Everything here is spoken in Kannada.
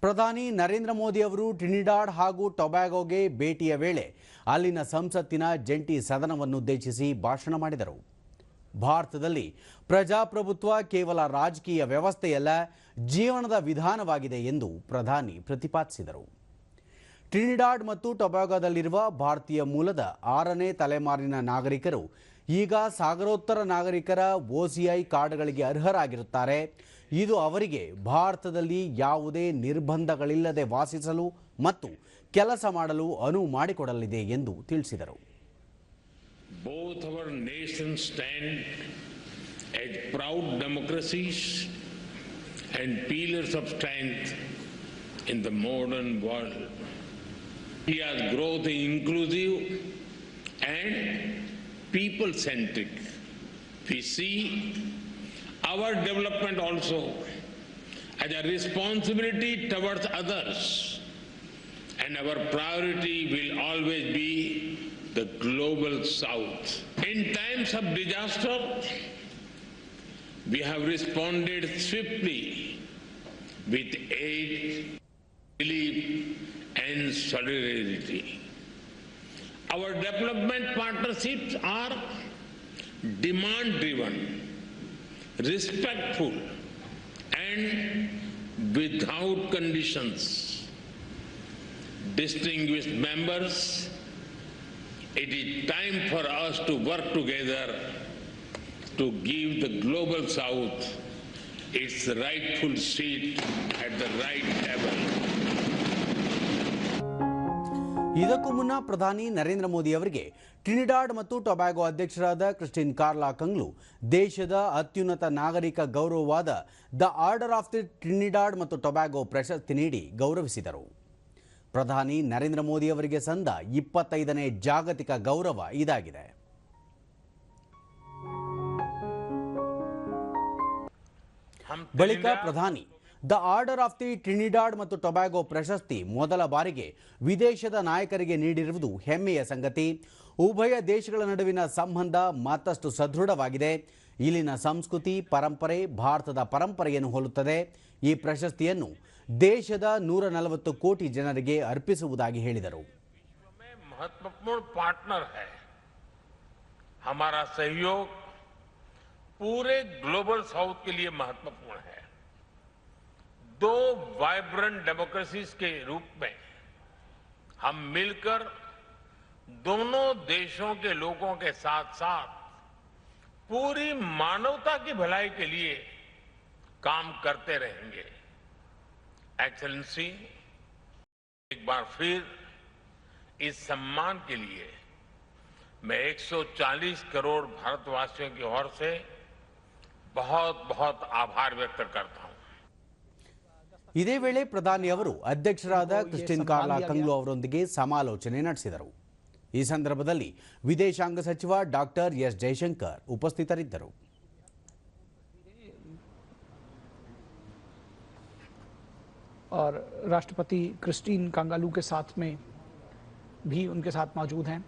ಪ್ರಧಾನಿ ನರೇಂದ್ರ ಮೋದಿ ಅವರು ಟ್ರಿನಿಡಾಡ್ ಹಾಗೂ ಟೊಬ್ಯಾಗೋಗೆ ಭೇಟಿಯ ವೇಳೆ ಅಲ್ಲಿನ ಸಂಸತ್ತಿನ ಜಂಟಿ ಸದನವನ್ನುದ್ದೇಶಿಸಿ ಭಾಷಣ ಮಾಡಿದರು. ಭಾರತದಲ್ಲಿ ಪ್ರಜಾಪ್ರಭುತ್ವ ಕೇವಲ ರಾಜಕೀಯ ವ್ಯವಸ್ಥೆಯಲ್ಲ, ಜೀವನದ ವಿಧಾನವಾಗಿದೆ ಎಂದು ಪ್ರಧಾನಿ ಪ್ರತಿಪಾದಿಸಿದರು. ಟ್ರಿನಿಡಾಡ್ ಮತ್ತು ಟೊಬ್ಯಾಗೋದಲ್ಲಿರುವ ಭಾರತೀಯ ಮೂಲದ ಆರನೇ ತಲೆಮಾರಿನ ನಾಗರಿಕರು ಈಗ ಸಾಗರೋತ್ತರ ನಾಗರಿಕರ ಓಸಿಐ ಕಾರ್ಡ್ಗಳಿಗೆ ಅರ್ಹರಾಗಿರುತ್ತಾರೆ ಇದು ಅವರಿಗೆ ಭಾರತದಲ್ಲಿ ಯಾವುದೇ ನಿರ್ಬಂಧಗಳಿಲ್ಲದೆ ವಾಸಿಸಲು ಮತ್ತು ಕೆಲಸ ಮಾಡಲು ಅನುವು ಮಾಡಿಕೊಡಲಿದೆ ಎಂದು ತಿಳಿಸಿದರು Both our nations stand as proud democracies and pillars of strength in the modern world. India's growth is inclusive and people centric. We see our development also as a responsibility towards others, and our priority will always be the global south. In times of disaster, we have responded swiftly with aid, relief, and solidarity. Our development partnerships are demand driven, respectful, and without conditions. Distinguished members, it is time for us to work together to give the global south its rightful seat at the right table. ಇದಕ್ಕೂ ಮುನ್ನ ಪ್ರಧಾನಿ ನರೇಂದ್ರ ಮೋದಿ ಅವರಿಗೆ ಟ್ರಿನಿಡಾಡ್ ಮತ್ತು ಟೊಬ್ಯಾಗೊ ಅಧ್ಯಕ್ಷರಾದ ಕ್ರಿಸ್ಟಿನ್ ಕಾರ್ಲಾ ಕಂಗ್ಲು, ದೇಶದ ಅತ್ಯುನ್ನತ ನಾಗರಿಕ ಗೌರವವಾದ the order of the Trinidad ಮತ್ತು ಟೊಬ್ಯಾಗೊ ಪ್ರಶಸ್ತಿ ನೀಡಿ ಗೌರವಿಸಿದರು. ಪ್ರಧಾನಿ ನರೇಂದ್ರ ಮೋದಿ ಅವರಿಗೆ ಸಂದ ಇಪ್ಪತ್ತೈದನೇ ಜಾಗತಿಕ ಗೌರವ ಇದಾಗಿದೆ. ಬಳಿಕ ಪ್ರಧಾನಿ the order of the Trinidad ಮತ್ತು ಟೊಬ್ಯಾಗೊ ಪ್ರಶಸ್ತಿ ಮೊದಲ ಬಾರಿಗೆ ವಿದೇಶದ ನಾಯಕರಿಗೆ ನೀಡಿರುವುದು ಹೆಮ್ಮೆಯ ಸಂಗತಿ ಉಭಯ ದೇಶಗಳ ನಡುವಿನ ಸಂಬಂಧ ಮತ್ತಷ್ಟು ಸದೃಢವಾಗಿದೆ ಇಲ್ಲಿನ ಸಂಸ್ಕೃತಿ ಪರಂಪರೆ ಭಾರತದ ಪರಂಪರೆಯನ್ನು ಹೋಲುತ್ತದೆ ಈ ಪ್ರಶಸ್ತಿಯನ್ನು ದೇಶದ ನೂರ ನಲವತ್ತು ಕೋಟಿ ಜನರಿಗೆ ಅರ್ಪಿಸುವುದಾಗಿ ಹೇಳಿದರು में महत्वपूर्ण पार्टनर है हमारा सहयोग पूरे ग्लोबल साउथ के लिए महत्वपूर्ण है दो वाइब्रेंट डेमोक्रेसीज के रूप में हम मिलकर दोनों देशों के लोगों के साथ साथ पूरी मानवता की भलाई के लिए काम करते रहेंगे। एक्सलेंसी एक बार फिर इस सम्मान के लिए मैं 140 करोड़ भारतवासियों की ओर से बहुत बहुत आभार व्यक्त करता हूँ। ಇದೇ ವೇಳೆ ಪ್ರಧಾನಿ ಅವರು ಅಧ್ಯಕ್ಷರಾದ ಕ್ರಿಸ್ಟಿನ್ ಕಾರ್ಲಾ ಕಂಗ್ಲು ಅವರೊಂದಿಗೆ ಸಮಾಲೋಚನೆ ನಡೆಸಿದರು ಈ ಸಂದರ್ಭದಲ್ಲಿ ವಿದೇಶಾಂಗ ಸಚಿವ ಡಾಕ್ಟರ್ ಎಸ್ ಜಯಶಂಕರ್ ಉಪಸ್ಥಿತರಿದ್ದರು और राष्ट्रपति क्रिस्टीन कांगालू के साथ में भी उनके साथ मौजूद हैं